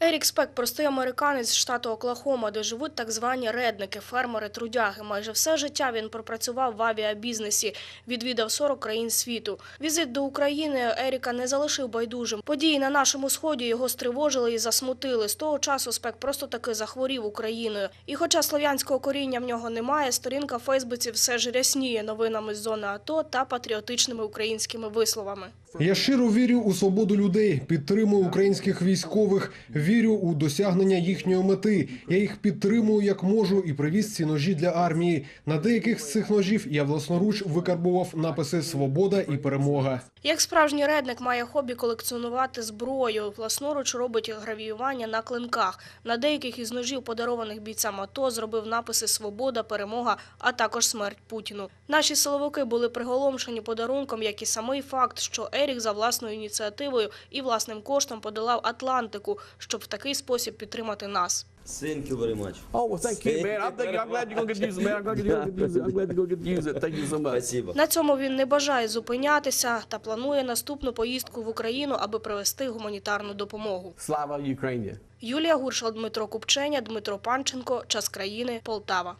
Ерік Спек – простий американець з штату Оклахома, де живуть так звані редники, фермери, трудяги. Майже все життя він пропрацював в авіабізнесі, відвідав 40 країн світу. Візит до України Еріка не залишив байдужим. Події на нашому сході його стривожили і засмутили. З того часу Спек просто таки захворів Україною. І хоча слов'янського коріння в нього немає, сторінка Фейсбуці все ж рясніє новинами з зони АТО та патріотичними українськими висловами. Я щиро вірю у свободу людей, підтримую українських військових, вірю у досягнення їхньої мети. Я їх підтримую як можу і привіз ці ножі для армії. На деяких з цих ножів я власноруч викарбував написи Свобода і перемога. Як справжній редник має хобі колекціонувати зброю. Власноруч робить гравіювання на клинках. На деяких із ножів, подарованих бійцям АТО, зробив написи Свобода, перемога, а також смерть Путіну. Наші силовики були приголомшені подарунком, як і самий факт, що Ерік за власною ініціативою і власним коштом подолав Атлантику, щоб в такий спосіб підтримати нас. Thank you very much. Oh well, thank you, man. I'm, thinking, I'm glad you're gonna get to use it, man. I'm glad you're gonna get to use it. I'm glad you're gonna get to use it. Thank you so much. Спасибо. На цьому він не бажає зупинятися та планує наступну поїздку в Україну, аби привезти гуманітарну допомогу. Слава Україні! Юлія Гуршал, Дмитро Купченя, Дмитро Панченко. Час країни. Полтава.